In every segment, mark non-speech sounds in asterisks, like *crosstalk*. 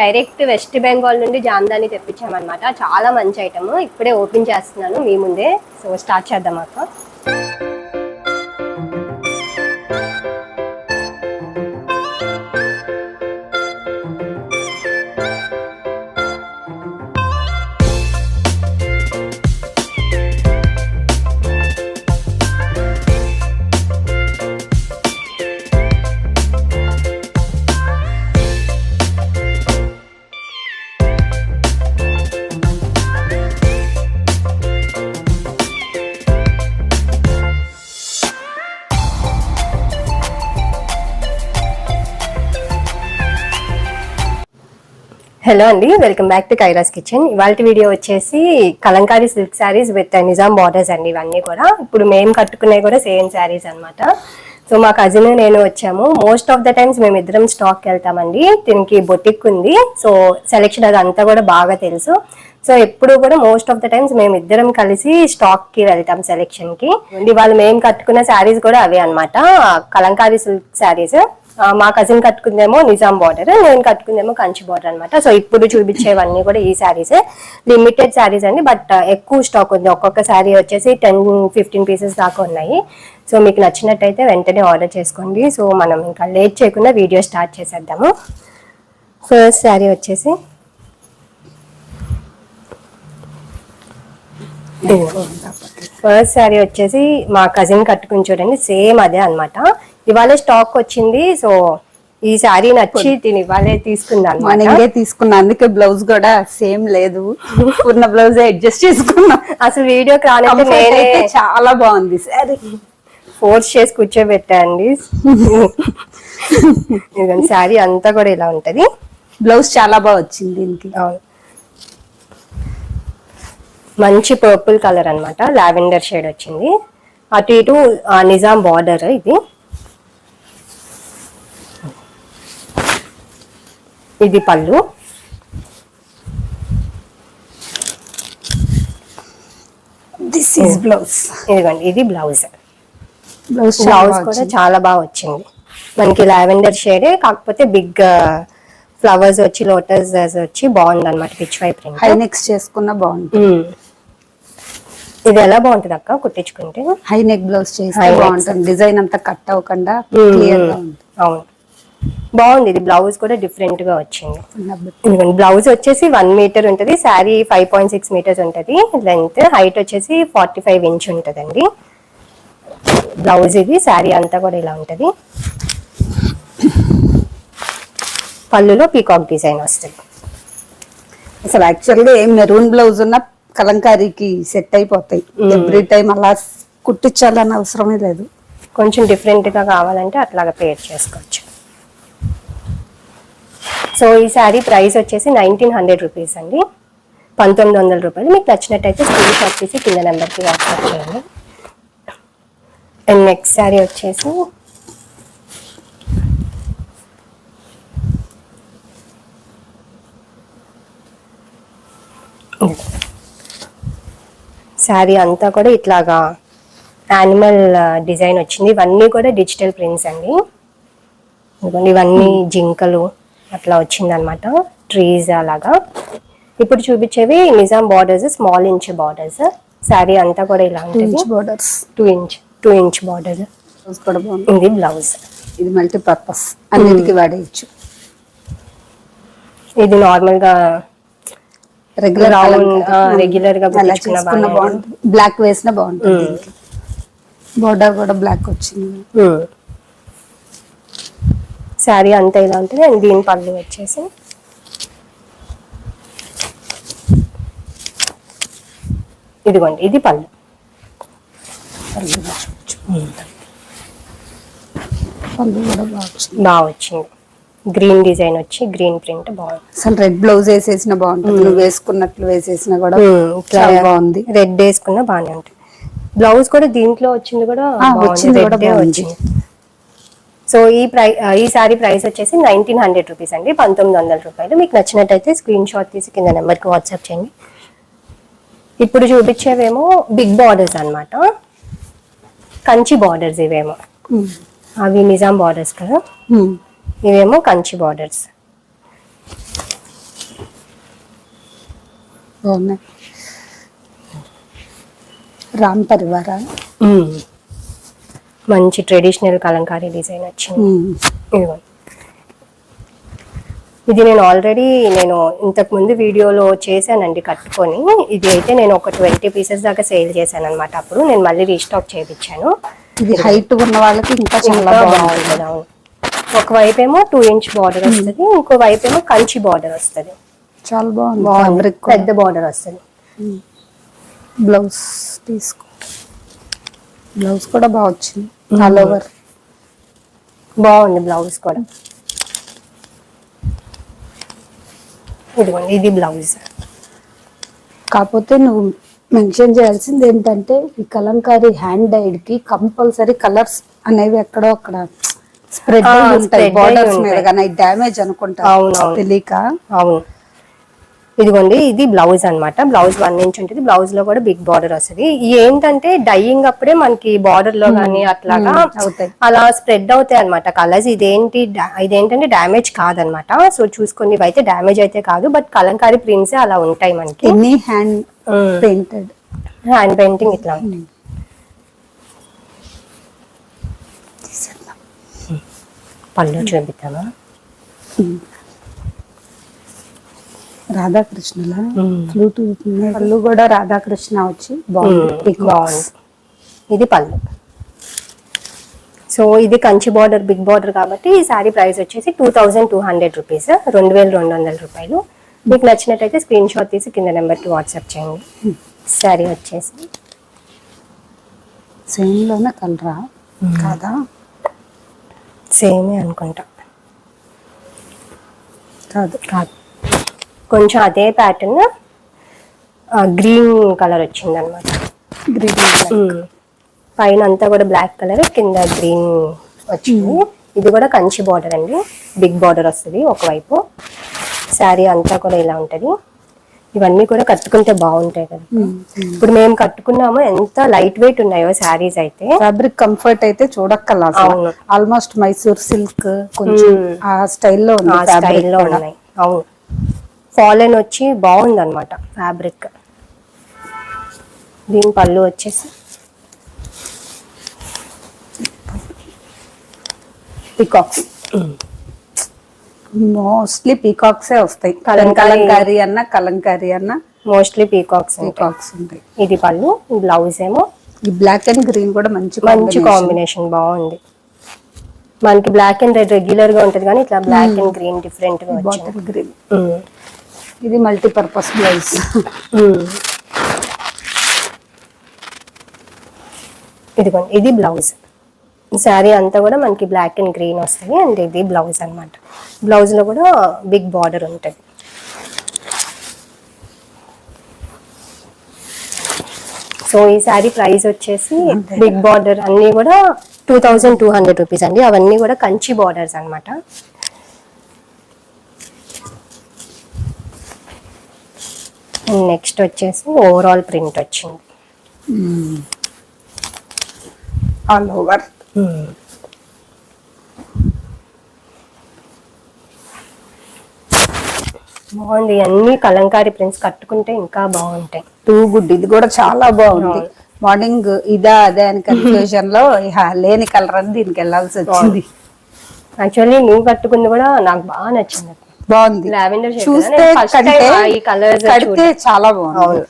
Direct west Bengal నుండి జాందాని తెప్పించామన్నమాట. చాలా మంచి ఐటమ్. ఇప్పుడే ఓపెన్ చేస్తున్నాను మీ ముందే. సో స్టార్ట్ చేద్దాం అక్క హలో అండి welcome back to Kailas kitchen. ఇవాళ వీడియో వచ్చేసి Kalamkari silk saris with Nizam borders అండి ఇవన్నీ కూడా. ఇప్పుడు మేము కట్టుకునే కూడా సేమ్ శారీస్ అన్నమాట. సో మా కజిన్ నేను వచ్చాము. మోస్ట్ ఆఫ్ ద టైమ్స్ మేము ఇద్దరం స్టాక్ వెళ్తామండి. దీనికి బొటిక్ ఉంది. సో సెలెక్షన్ అది అంతా కూడా బాగా తెలుసు. సో ఎప్పుడు కూడా మోస్ట్ ఆఫ్ ద టైమ్స్ మేము ఇద్దరం కలిసి స్టాక్కి వెళ్తాం సెలెక్షన్కి. ఇవాళ మేము కట్టుకున్న శారీస్ కూడా అవే అనమాట కలంకారీ సిల్క్ శారీస్. మా కజిన్ కట్టుకుందేమో నిజాం బార్డర్ నేను కట్టుకుందేమో కంచి బార్డర్ అనమాట సో ఇప్పుడు చూపించేవన్నీ కూడా ఈ శారీసే లిమిటెడ్ శారీస్ అండి బట్ ఎక్కువ స్టాక్ ఉంది. ఒక్కొక్క శారీ వచ్చేసి టెన్ ఫిఫ్టీన్ పీసెస్ దాకా ఉన్నాయి. సో మీకు నచ్చినట్టయితే వెంటనే ఆర్డర్ చేసుకోండి. సో మనం ఇంకా లేట్ చేయకుండా వీడియో స్టార్ట్ చేసేద్దాము. ఫస్ట్ శారీ వచ్చేసి ఫస్ట్ శారీ వచ్చేసి మా కజిన్ కట్టుకుని చూడండి సేమ్ అదే అన్నమాట. ఇవాళ స్టాక్ వచ్చింది సో ఈ శారీ నచ్చి దీని ఇవాళే తీసుకుంది అనమాట మార్నింగే తీసుకున్నా అందుకే బ్లౌజ్ కూడా సేమ్ లేదు. ఉన్న బ్లౌజ్ అడ్జస్ట్ చేసుకున్నా. అసలు నేనే అయితే చాలా బాగుంది సరే ఫోర్స్ చేసి కూర్చోబెట్టండి ఇదిగోండి శారీ అంతా కూడా ఇలా ఉంటది. బ్లౌజ్ చాలా బాగా వచ్చింది దీనికి. అవును. మంచి పర్పుల్ కలర్ అన్నమాట లావెండర్ షేడ్ వచ్చింది. అటు ఇటు నిజాం బార్డర్ ఇది. ఇది పళ్ళు. దిస్ ఈస్ బ్లౌజ్ ఇదిగోండి ఇది బ్లౌజ్ బ్లౌజ్ బ్లౌజ్ కూడా చాలా బాగా వచ్చింది. మనకి లావెండర్ షేడే కాకపోతే బిగ్ ఫ్లవర్స్ వచ్చి లోటస్ వచ్చి బాగుంది అనమాట Pichwai print high necks చేసుకున్న బాగుంటుంది. ఇది ఎలా బాగుంటుంది అక్క? కుట్టించుకుంటే? High neck blouse neck. బాగుంటుంది. డిజైన్ అంతా కట్ అవ్వకుండా. క్లియర్గా అవును. బాగుంది. ఇది బ్లౌజ్ కూడా డిఫరెంట్గా వచ్చింది. బ్లౌజ్ వచ్చేసి వన్ మీటర్ ఉంటుంది. Sari five point six metres ఉంటుంది. లెంత్ హైట్ వచ్చేసి ఫార్టీ ఫైవ్ ఇంచ్ ఉంటుందండి. బ్లౌజ్ ఇది శారీ అంతా కూడా ఇలా ఉంటుంది. పళ్ళులో పీకాక్ డిజైన్ వస్తుంది. అసలు యాక్చువల్గా ఏం మెరూన్ బ్లౌజ్ ఉన్న కలంకారీకి సెట్ అయిపోతాయి. ఎవ్రీ టైం అలా కుట్టించాలని అవసరమే లేదు. కొంచెం డిఫరెంట్గా కావాలంటే అట్లాగా పేర్ చేసుకోవచ్చు. సో ఈ శారీ ప్రైస్ వచ్చేసి నైన్టీన్ హండ్రెడ్ రూపీస్ అండి. పంతొమ్మిది వందల రూపాయలు. మీకు నచ్చినట్టయితే స్క్రీన్ షాట్ తీసి కింద నెంబర్కి వాట్సాప్ చేయండి. అండ్ నెక్స్ట్ శారీ వచ్చేసి శారీ అంతా కూడా ఇట్లాగా యానిమల్ డిజైన్ వచ్చింది. ఇవన్నీ కూడా డిజిటల్ ప్రింట్స్ అండి. ఇవన్నీ జింకలు. అట్లా వచ్చింది అనమాట ట్రీస్ అలాగా. ఇప్పుడు చూపించేవి Nizam borders small inch borders sari అంతా కూడా ఇలా ఉంటుంది borders two inch two inch border blouse కూడా బాగుంది. ఇది బ్లౌజ్ ఇది మల్టీ పర్పస్ అన్నిటికీ వాడేయచ్చు. ఇది నార్మల్గా రెగ్యులర్ regular గా బాగుంటుంది బ్లాక్ వేసిన బాగుంటుంది బోర్డర్ కూడా బ్లాక్ వచ్చింది. శారీ అంతా ఇలా ఉంటుంది. అండ్ దీని పళ్ళు వచ్చేసి. ఇదిగోండి ఇది పళ్ళు. పళ్ళు కూడా బాగా వచ్చింది. గ్రీన్ డిజైన్ వచ్చి గ్రీన్ ప్రింట్ బాగుంది. అసలు రెడ్ బ్లౌజ్ వేసేసిన బాగుంటుంది. నువ్వు వేసుకున్నట్లు వేసేసిన కూడా చాలా బాగుంది. రెడ్ వేసుకున్నా బాగానే ఉంటుంది. బ్లౌజ్ కూడా దీంట్లో వచ్చింది కూడా. వచ్చింది కూడా. వచ్చింది. సో ఈ ప్రై ఈ సారీ ప్రైస్ వచ్చేసి నైన్టీన్ హండ్రెడ్ రూపీస్ అండి పంతొమ్మిది వందల రూపాయలు. మీకు నచ్చినట్టయితే స్క్రీన్ షాట్ తీసి కింద నెంబర్కి వాట్సాప్ చేయండి. ఇప్పుడు చూపించేవేమో బిగ్ బార్డర్స్ అన్నమాట. కంచి బార్డర్స్ ఇవేమో. అవి నిజాం బార్డర్స్ కదా. ఇవేమో కంచి బార్డర్స్. రామ్ పరివార? మంచి ట్రెడిషనల్ కలంకారీ డిజైన్ వచ్చింది. ఇదిగోండి ఇది నేను ఆల్రెడీ నేను ఇంతకు ముందు వీడియోలో చేశానండి కట్టుకొని. ఇది అయితే నేను ఒక ట్వంటీ పీసెస్ దాకా సేల్ చేశాను అనమాట అప్పుడు. నేను మళ్ళీ రీస్టాక్ చేయించాను. ఇది హైట్ ఉన్న వాళ్ళకి ఇంకా చాలా బాగుంటుంది అవును. ఒక వైపు ఏమో టూ ఇంచ్ బార్డర్ వస్తుంది ఇంకో వైపు ఏమో కంచి బార్డర్ వస్తుంది. చాలా బాగుంది పెద్ద బార్డర్ వస్తుంది. బ్లౌజ్ తీసుకో. బ్లౌజ్ కూడా బాగా వచ్చింది. ఆల్ ఓవర్ బాగుంది బ్లౌజ్ కూడా. ఇదిగోండి ఇది బ్లౌజ్. కాకపోతే నువ్వు మెన్షన్ చేయాల్సింది ఏంటంటే ఈ కలంకారీ హ్యాండ్ డైడ్కి కంపల్సరీ కలర్స్ అనేవి ఎక్కడో అక్కడ స్ప్రెడ్ ఉంటాయి బార్డర్స్ మీద. కానీ డ్యామేజ్ అనుకుంటా. తెలియక. అవును. ఇదిగోండి ఇది బ్లౌజ్ అన్నమాట. బ్లౌజ్ వన్ ఇంచ్ ఉంటుంది. బ్లౌజ్లో కూడా బిగ్ బార్డర్ వస్తుంది. ఏంటంటే డైయింగ్ అప్పుడే మనకి బార్డర్లో కానీ అట్లాగా అవుతాయి. అలా స్ప్రెడ్ అవుతాయి అనమాట కలర్స్ ఇదేంటి ఇదేంటంటే డ్యామేజ్ కాదనమాట సో చూసుకొని ఇవైతే డ్యామేజ్ అయితే కాదు. బట్ కలంకారీ ప్రింట్స్ అలా ఉంటాయి మనకి. హ్యాండ్ పెయింటెడ్ హ్యాండ్ పెయింటింగ్ ఇట్లా. ఉంటుంది పళ్ళు చూపిద్దామా రాధాకృష్ణల? ఫ్లూట్ పళ్ళు కూడా రాధాకృష్ణ వచ్చి బాగుంది. ఇది పళ్ళు. సో ఇది కంచి బార్డర్ బిగ్ బార్డర్ కాబట్టి ఈ సారీ ప్రైస్ వచ్చేసి two thousand two hundred rupees. రెండు వేల రెండు వందల రూపాయలు. మీకు నచ్చినట్టయితే స్క్రీన్ షాట్ తీసి కింద నెంబర్కి వాట్సాప్ చేయండి. సారీ వచ్చేసి. సేమ్లోనే కలరా? కాదా? సేమే అనుకుంటా. కాదు. కాదు. కొంచెం అదే ప్యాటర్న్ గ్రీన్ కలర్ వచ్చింది అనమాట గ్రీన్ పైన అంతా కూడా బ్లాక్ కలర్ కింద గ్రీన్ వచ్చింది. ఇది కూడా కంచి బార్డర్ అండి. బిగ్ బార్డర్ వస్తుంది ఒకవైపు. శారీ అంతా కూడా ఇలా ఉంటది. ఇవన్నీ కూడా కట్టుకుంటే బాగుంటాయి కదా. ఇప్పుడు మేము కట్టుకున్నాము ఎంత లైట్ వెయిట్ ఉన్నాయో శారీస్ అయితే. ఫ్యాబ్రిక్ కంఫర్ట్ అయితే చూడక్కర్లా అవును. ఆల్మోస్ట్ మైసూర్ సిల్క్ కొంచెం ఆ స్టైల్లో ఆ స్టైల్లో ఉన్నాయి. అవును. ఫాలెన్ వచ్చి బాగుంది అనమాట ఫ్యాబ్రిక్. దీని పళ్ళు వచ్చేసి. పీకాక్స్. మోస్ట్లీ పీకాక్సే వస్తాయి. కలంకారీ. అన్న కలంకారీ అన్న మోస్ట్లీ పీకాక్స్ పీకాక్స్ ఉంటాయి. ఇది పళ్ళు బ్లౌజ్ ఏమో. ఈ బ్లాక్ అండ్ గ్రీన్ కూడా మంచి మంచి కాంబినేషన్ బాగుంది. మనకి బ్లాక్ అండ్ రెడ్ రెగ్యులర్గా ఉంటది కానీ ఇట్లా బ్లాక్ అండ్ గ్రీన్ డిఫరెంట్గా బాటిల్ గ్రీన్. ఇది మల్టీపర్పస్ బ్లౌజ్ ఉమ్. ఇదిగోండి ఇది బ్లౌజ్ శారీ అంతా కూడా మనకి బ్లాక్ అండ్ గ్రీన్ వస్తుంది అండ్ ఇది బ్లౌజ్ అన్నమాట. బ్లౌజ్లో కూడా బిగ్ బార్డర్ ఉంటుంది. సో ఈ శారీ ప్రైస్ వచ్చేసి బిగ్ బార్డర్ అన్ని కూడా two thousand two hundred rupees అండి. అవన్నీ కూడా కంచి బార్డర్స్ అన్నమాట. నెక్స్ట్ వచ్చేసి ఓవరాల్ ప్రింట్ వచ్చింది. ఆల్ ఓవర్ బాగుంది. అన్ని కలంకారీ ప్రింట్స్ కట్టుకుంటే ఇంకా బాగుంటాయి. టూ గుడ్ ఇది కూడా చాలా బాగుంది. మార్నింగ్ ఇదా అదే అని కన్ఫ్యూజన్లో *laughs* లేని కలర్ అని దీనికి వెళ్ళాల్సి వచ్చింది. యాక్చువల్లీ నువ్వు కట్టుకుంది కూడా నాకు బాగా నచ్చింది. బాగుంది. చూస్తే కంటే ఈ కలర్స్ కడితే చాలా బాగుంది.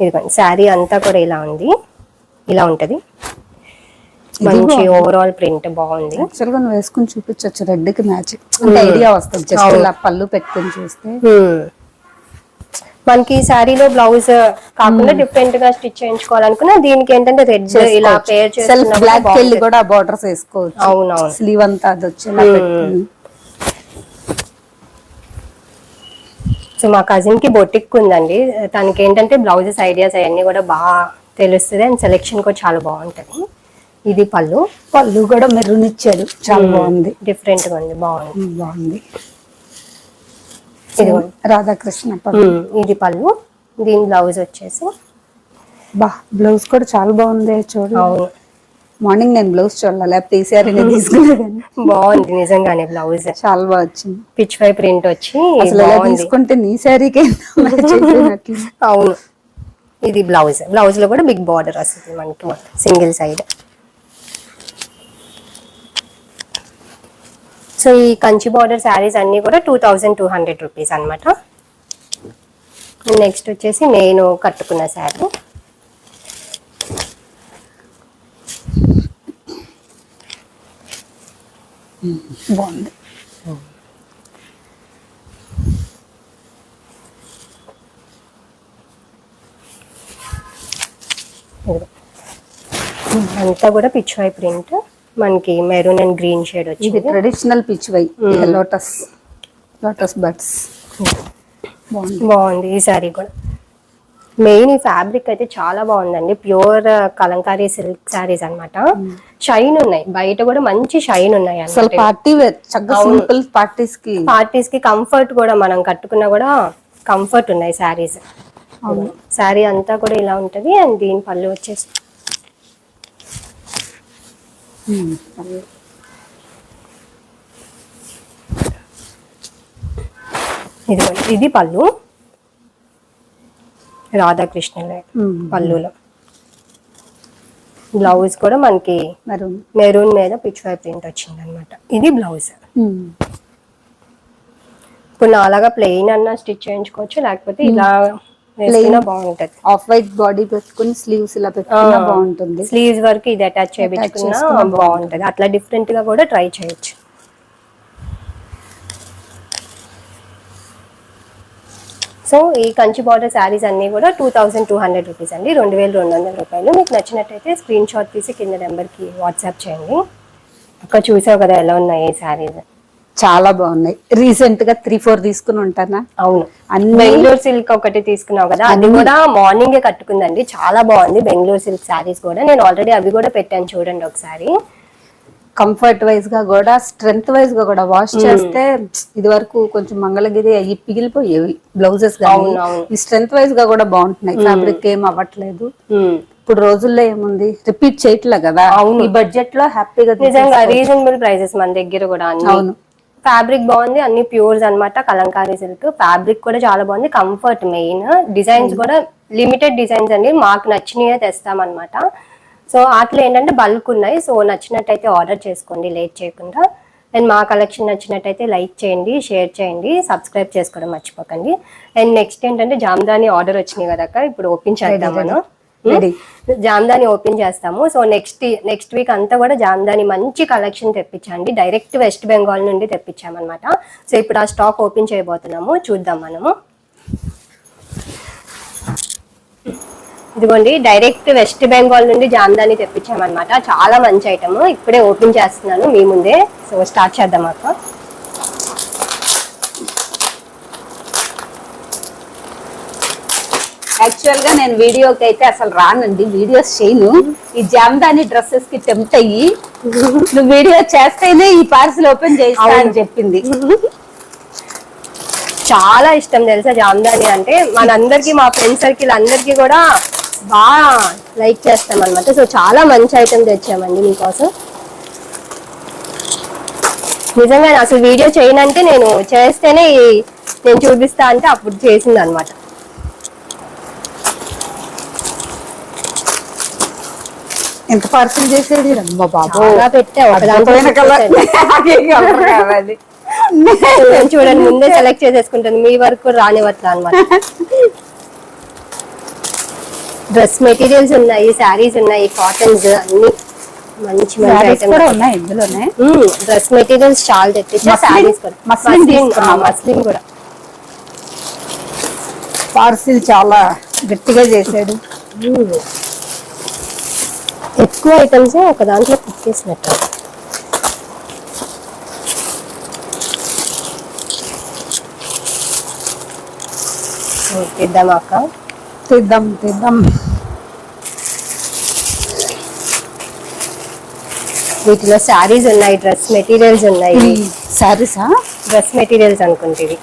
ఇదిగోండి శారీ అంతా కూడా ఇలా ఉంది. ఇలా ఉంటది. మంచి ఓవరాల్ ప్రింట్ బాగుంది. యాక్చువల్గా నువ్వు వేసుకుని చూపించవచ్చు రెడ్కి మ్యాచ్ అంటే ఐడియా వస్తుంది. జస్ట్. ఇలా పళ్ళు పెట్టుకుని చూస్తే. Hmm. మనకి శారీలో బ్లౌజ్ కాకుండా డిఫరెంట్గా స్టిచ్ చేయించుకోవాలనుకున్నా దీనికి ఏంటంటే రెడ్ ఇలా పేర్ బ్లాక్ వెళ్ళి కూడా బార్డర్స్ వేసుకోవచ్చు. అవునవును. స్లీవ్ అంతా అది వచ్చేలా సో మా కజిన్కి బొటిక్ ఉందండి. తనకి ఏంటంటే బ్లౌజెస్ ఐడియాస్ అవన్నీ కూడా బాగా తెలుస్తుంది అండ్ సెలెక్షన్ కూడా చాలా బాగుంటది. ఇది పళ్ళు. పళ్ళు కూడా మెరూన్ ఇచ్చాడు చాలా బాగుంది. డిఫరెంట్గా ఉంది బాగుంది. బాగుంది. ఇదిగోండి. రాధాకృష్ణ పళ్ళు. ఇది పళ్ళు. దీని బ్లౌజ్ వచ్చేసి బా బ్లౌజ్ కూడా చాలా బాగుంది చూడు. అవును. మార్నింగ్ నేను బ్లౌజ్ చూడాలి నేను తీసుకునేదాన్ని *laughs* బాగుంది నిజంగానే బ్లౌజ్. చాలా బాగా వచ్చింది. పిచ్ పై ప్రింట్ వచ్చి అసలు తీసుకుంటే నీ శారీకే *laughs* అవును. ఇది బ్లౌజ్. బ్లౌజ్లో కూడా బిగ్ బార్డర్ వస్తుంది మనకి సింగిల్ సైడ్. సో ఈ కంచి బార్డర్ శారీస్ అన్ని కూడా two thousand two hundred rupees అనమాట నెక్స్ట్ వచ్చేసి నేను కట్టుకున్న శారీ బాగుంది. అంతా కూడా పిచ్ వై ప్రింట్. మనకి మెరూన్ అండ్ గ్రీన్ షేడ్ ఇది వచ్చింది. Traditional Pichwai lotus lotus birds బాగుంది. బాగుంది. ఈ శారీ కూడా. మెయిన్ ఈ ఫ్యాబ్రిక్ అయితే చాలా బాగుందండి. ప్యూర్ కలంకారీ సిల్క్ శారీస్ అన్నమాట. షైన్ ఉన్నాయి. బయట కూడా మంచి షైన్ ఉన్నాయి అసలు పార్టీ సింపుల్ పార్టీస్కి పార్టీస్కి కంఫర్ట్ కూడా మనం కట్టుకున్నా కూడా కంఫర్ట్ ఉన్నాయి శారీస్. శారీ అంతా కూడా ఇలా ఉంటది. అండ్ దీని పళ్ళు వచ్చేసి. ఇది ఇది పళ్ళు. రాధాకృష్ణ ఉమ్, పళ్ళులో. బ్లౌజ్ కూడా మనకి మెరూన్. మెరూన్ మీద పిచ్ వై ప్రింట్ వచ్చింది అనమాట ఇది బ్లౌజ్. ఇప్పుడు నాలాగా ప్లెయిన్ అన్నా స్టిచ్ చేయించుకోవచ్చు లేకపోతే ఇలా బాగుంటది. ఆఫ్ వైట్ బాడీ పెట్టుకుని స్లీవ్స్ ఇలా పెట్టుకున్నా బాగుంటుంది. స్లీవ్స్ వరకు ఇది అటాచ్ చేయించుకున్నా బాగుంటది. అట్లా డిఫరెంట్గా కూడా ట్రై చేయొచ్చు. సో ఈ కంచి బార్డర్ శారీస్ అన్ని కూడా two thousand two hundred rupees అండి. రెండు వేల రెండు వందల రూపాయలు. మీకు నచ్చినట్టయితే స్క్రీన్ షాట్ తీసి కింద నెంబర్కి వాట్సాప్ చేయండి. అక్కడ చూసావు కదా ఎలా ఉన్నాయి ఈ శారీస్ చాలా బాగున్నాయి. రీసెంట్గా త్రీ ఫోర్ తీసుకుని ఉంటానా? అవును. బెంగళూరు సిల్క్ ఒకటి తీసుకున్నావు కదా అది కూడా మార్నింగ్ కట్టుకుందండి. చాలా బాగుంది బెంగళూరు సిల్క్ శారీస్ కూడా. నేను ఆల్రెడీ అవి కూడా పెట్టాను చూడండి ఒకసారి. కంఫర్ట్ వైజ్గా కూడా స్ట్రెంగ్త్ వైజ్గా కూడా వాష్ చేస్తే ఇది వరకు కొంచెం మంగళగిరి అయ్యి పిగిలిపోయేవి బ్లౌజెస్ అవును. ఈ స్ట్రెంగ్త్ వైజ్గా కూడా బాగుంటున్నాయి. ఫ్యాబ్రిక్ ఏం అవ్వట్లేదు. ఇప్పుడు రోజుల్లో ఏముంది? రిపీట్ చేయట్లే కదా. అవును. ఈ బడ్జెట్లో హ్యాపీగా నిజంగా రీజనబుల్ ప్రైసెస్ మన దగ్గర కూడా అవును. ఫ్యాబ్రిక్ బాగుంది అన్ని ప్యూర్స్ అన్నమాట. కలంకారీ సిల్క్. ఫ్యాబ్రిక్ కూడా చాలా బాగుంది కంఫర్ట్ మెయిన్. డిజైన్స్ కూడా లిమిటెడ్ డిజైన్స్ అండి. మాకు నచ్చినవే తెస్తామన్నమాట. సో వాటిలో ఏంటంటే బల్క్ ఉన్నాయి. సో నచ్చినట్టయితే ఆర్డర్ చేసుకోండి. లేట్ చేయకుండా. అండ్ మా కలెక్షన్ నచ్చినట్టయితే లైక్ చేయండి షేర్ చేయండి సబ్స్క్రైబ్ చేసుకోవడం మర్చిపోకండి. అండ్ నెక్స్ట్ ఏంటంటే జామ్దాని ఆర్డర్ వచ్చినాయి కదా అక్క, ఇప్పుడు ఓపెన్ చేద్దాం మనం. జామ్దాని ఓపెన్ చేస్తాము. సో నెక్స్ట్ నెక్స్ట్ వీక్ అంతా కూడా జామ్దాని మంచి కలెక్షన్ తెప్పించండి. డైరెక్ట్ వెస్ట్ బెంగాల్ నుండి తెప్పించామన్నమాట. సో ఇప్పుడు ఆ స్టాక్ ఓపెన్ చేయబోతున్నాము. చూద్దాం మనము. ఇదిగోండి డైరెక్ట్ వెస్ట్ బెంగాల్ నుండి జామ్దాని తెప్పించామన్నమాట. చాలా మంచి ఐటమ్ ఇప్పుడే ఓపెన్ చేస్తున్నాను మీ ముందే. సో స్టార్ట్ చేద్దాం అక్క. యాక్చువల్గా నేను వీడియోకి అయితే అసలు రానండి. వీడియోస్ చేయను. ఈ జామ్దాని డ్రెస్సెస్కి టెంప్ట్ అయ్యి నువ్వు వీడియో చేస్తేనే ఈ పార్సిల్ ఓపెన్ చేస్తా అని చెప్పింది. చాలా ఇష్టం తెలుసా జామ్దాని అంటే? మనందరికి మా ఫ్రెండ్ సర్కిల్ అందరికి కూడా బాగా లైక్ చేస్తాం అనమాట సో చాలా మంచి ఐటమ్ తెచ్చామండి మీకోసం. నిజంగా అసలు వీడియో చేయనంటే నేను చేస్తేనే నేను చూపిస్తా అంటే అప్పుడు చేసింది అనమాట ఎంత పార్సిల్ చేసేది? అమ్మ బాబు పెట్టా ఒక దాంట్లో *laughs* చూడండి ముందే సెలెక్ట్ చేసేసుకుంటాను మీ వరకు రానివ్వట్లా అనమాట డ్రెస్ మెటీరియల్స్ ఉన్నాయి శారీస్ ఉన్నాయి కాటన్స్ అన్ని. మంచి డ్రెస్ మెటీరియల్స్ చాలా తెప్పించా? శారీస్ కూడా? మస్లిన్ కూడా. పార్సిల్ చాలా గట్టిగా చేశాడు. ఎక్కువ ఐటమ్స్ ఒక దాంట్లో కుక్కేసినట్టు ఇద్దామా అక్క. తీద్దాం తీద్దాం. వీటిలో శారీస్ ఉన్నాయి డ్రెస్ మెటీరియల్స్ ఉన్నాయి. సారీసా డ్రెస్ మెటీరియల్స్ అనుకుంటుంది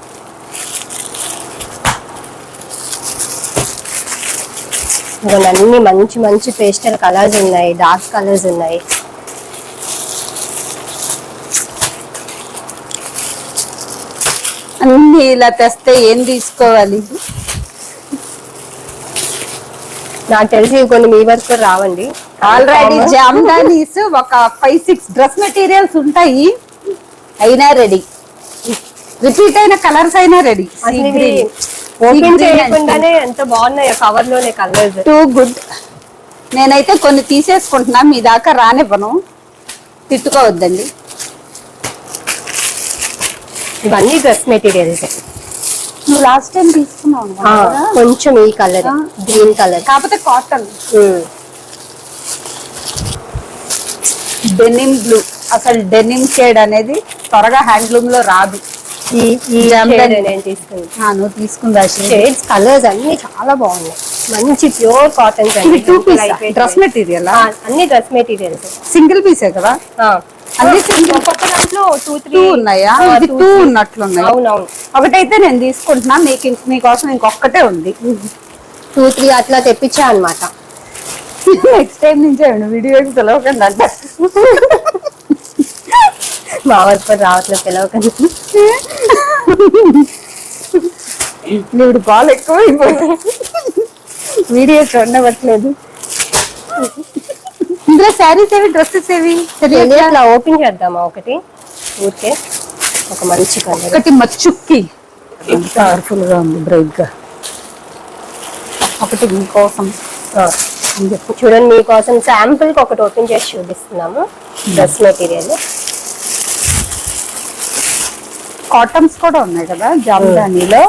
అన్ని మంచి మంచి పేస్టల్ కలర్స్ ఉన్నాయి డార్క్ కలర్స్ ఉన్నాయి. అన్ని ఇలా తెస్తే ఏం తీసుకోవాలి? నాకు తెలిసి కొన్ని మీ వరకు రావండి. ఆల్రెడీ జామ్దానీస్ ఒక ఫైవ్ సిక్స్ డ్రెస్ మెటీరియల్స్ ఉంటాయి. అయినా రెడీ రిపీట్ అయిన కలర్స్ అయినా రెడీ ఓపెన్ చేయకుండానే ఎంత బాగున్నాయో కవర్లోనే కలర్స్ టూ గుడ్ నేనైతే కొన్ని తీసేసుకుంటున్నా మీ దాకా రానివ్వను. తిట్టుకోవద్దండి. ఇవన్నీ డ్రెస్ మెటీరియల్స్ నువ్వు లాస్ట్ టైం తీసుకున్నావు? కొంచెం ఈ కలర్. గ్రీన్ కలర్ కాకపోతే కాటన్ డెనిమ్ బ్లూ అసలు డెనిమ్ షేడ్ అనేది త్వరగా హ్యాండ్లూమ్లో రాదు. ఈ ఈ జామ్దాని. shade నేను తీసుకుంది ఆ, నువ్వు తీసుకుందా షేడ్ షేడ్స్ కలర్స్ అన్ని చాలా బాగున్నాయి. మంచి ప్యూర్ కాటన్స్ ఇవి టూ పీస్ డ్రెస్ మెటీరియల్ అన్ని డ్రెస్ మెటీరియల్స్ సింగిల్ పీసే కదా? టూ ఉన్నట్లున్నాయి. అవునవును. ఒకటైతే నేను తీసుకుంటున్నా. మీకు మీకోసం ఇంకొక్కటే ఉంది. టూ త్రీ అట్లా తెప్పించా అనమాట నెక్స్ట్ టైం నుంచి వీడియోకి తెలవకండి అంట రావట్లేదు పిలవకండి ఇప్పుడు బాల్ ఎక్కువ వీడియోస్ ఉండవట్లేదు ఇందులో శారీస్ ఏవి డ్రెస్సెస్ ఏవి? ఓపెన్ చేద్దామా ఒకటి? ఊరికే ఒక మంచి కలర్. ఒకటి మచ్చుక్కి. పవర్ఫుల్గా ఉంది బ్రైట్గా. ఒకటి మీకోసం. చూడండి మీకోసం శాంపుల్కి ఒకటి ఓపెన్ చేసి చూపిస్తున్నాము డ్రెస్ మెటీరియల్. కాటన్స్ కూడా ఉన్నాయి కదా జామ్దానీలో?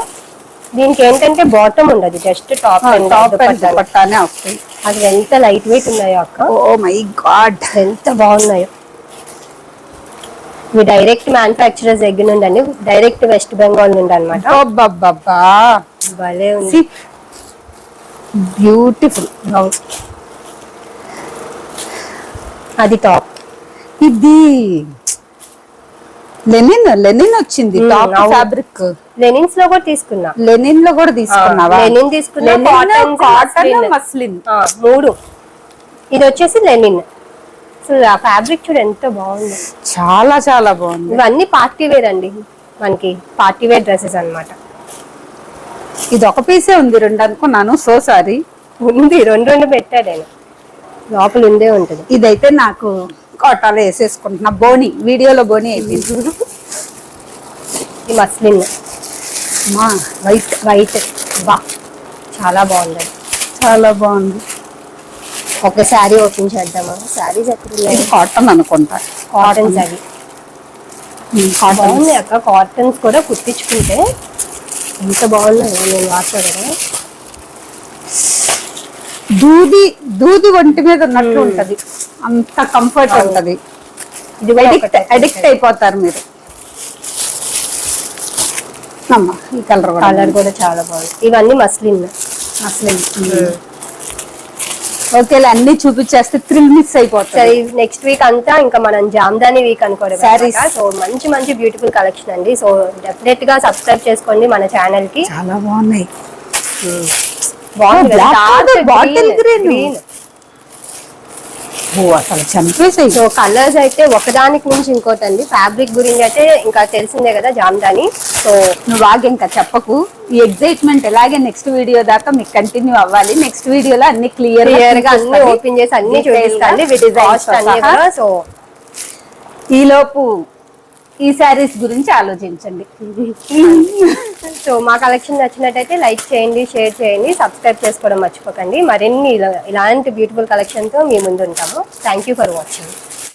దీనికి ఏంటంటే బాటమ్ ఉండదు జస్ట్ టాప్ టాప్. దుపట్టానే వస్తాయి. అది ఎంత లైట్ వెయిట్ ఉన్నాయో అక్క. ఓ మై గాడ్ ఎంత బాగున్నాయో. ఇవి డైరెక్ట్ మ్యానుఫ్యాక్చరర్స్ దగ్గర నుండి అండి డైరెక్ట్ వెస్ట్ బెంగాల్ నుండి అనమాట భలే ఉంది. బ్యూటిఫుల్ అది టాప్ ఇది లెనిన్ లెనిన్ వచ్చింది టాప్. ఫ్యాబ్రిక్. లెనిన్స్లో కూడా తీసుకున్నా. లెనిన్లో కూడా తీసుకున్నావా? లెనిన్ తీసుకున్నా కాటన్ కాటన్ మస్లిన్. మూడు. ఇది వచ్చేసి లెనిన్. అసలు ఆ ఫ్యాబ్రిక్ చూడు ఎంత బాగుంది. చాలా చాలా బాగుంది. ఇవన్నీ పార్టీ వేర్ అండి. మనకి పార్టీ వేర్ డ్రెస్సెస్ అన్నమాట. ఇది ఒక పీసే ఉంది రెండు అనుకున్నాను సో సారీ. ఉంది రెండు రెండు పెట్టా నేను లోపల ఉందే ఉంటుంది. ఇదైతే నాకు కోటాలో వేసేసుకుంటున్నా. బోని వీడియోలో బోని అయిపోయింది. మస్లిన్ మా వైట్ వైట్. బా చాలా బాగుంది. చాలా బాగుంది. ఒక శారీ ఓపెన్ చేద్దామా? శారీస్ ఎక్కడ కాటన్ అనుకుంటా. కాటన్స్ అవి కాటన్. అక్క. కాటన్స్ కూడా కుట్టించుకుంటే ఎంత బాగున్నాయి నేను వాడతా కదా. దూది దూది ఒంటి మీద ఉన్నట్టు ఉంటది. అంత కంఫర్ట్ ఉంటది. ఇది అడిక్ట్. అడిక్ట్ అయిపోతారు మీరు. అమ్మా ఈ కలర్ కూడా కలర్ కూడా చాలా బాగుంది. ఇవన్నీ మస్లిన్ ఓకే అన్ని చూపించేస్తే థ్రిల్ మిస్ అయిపోతాయి నెక్స్ట్ వీక్ అంతా ఇంకా మనం జామ్దాని వీక్ అనుకోవడం Sarees. సో మంచి మంచి బ్యూటిఫుల్ కలెక్షన్ అండి. సో డెఫినెట్గా సబ్స్క్రైబ్ చేసుకోండి మన ఛానల్కి. చాలా బాగున్నాయి. బాగుంది black Dark ఓ అసలు చంపేసాయి. సో కలర్స్ అయితే ఒకదానికి నుంచి ఇంకోటి అండి ఫ్యాబ్రిక్ గురించి అయితే ఇంకా తెలిసిందే కదా జామ్దాని. సో నువ్వు ఆగి ఇంకా చెప్పకు. ఈ ఎగ్జైట్మెంట్ ఎలాగే నెక్స్ట్ వీడియో దాకా మీకు కంటిన్యూ అవ్వాలి. నెక్స్ట్ వీడియోలో అన్ని క్లియర్ క్లియర్గా అన్ని ఓపెన్ చేసి అన్ని చూపిస్తాండి కూడా సో. ఈ లోపు ఈ శారీస్ గురించి ఆలోచించండి. సో మా కలెక్షన్ నచ్చినట్టయితే లైక్ చేయండి షేర్ చేయండి సబ్స్క్రైబ్ చేసుకోవడం మర్చిపోకండి. మరిన్ని ఇలా- ఇలాంటి బ్యూటిఫుల్ కలెక్షన్తో మీ ముందు ఉంటాము థ్యాంక్ యూ ఫర్ వాచింగ్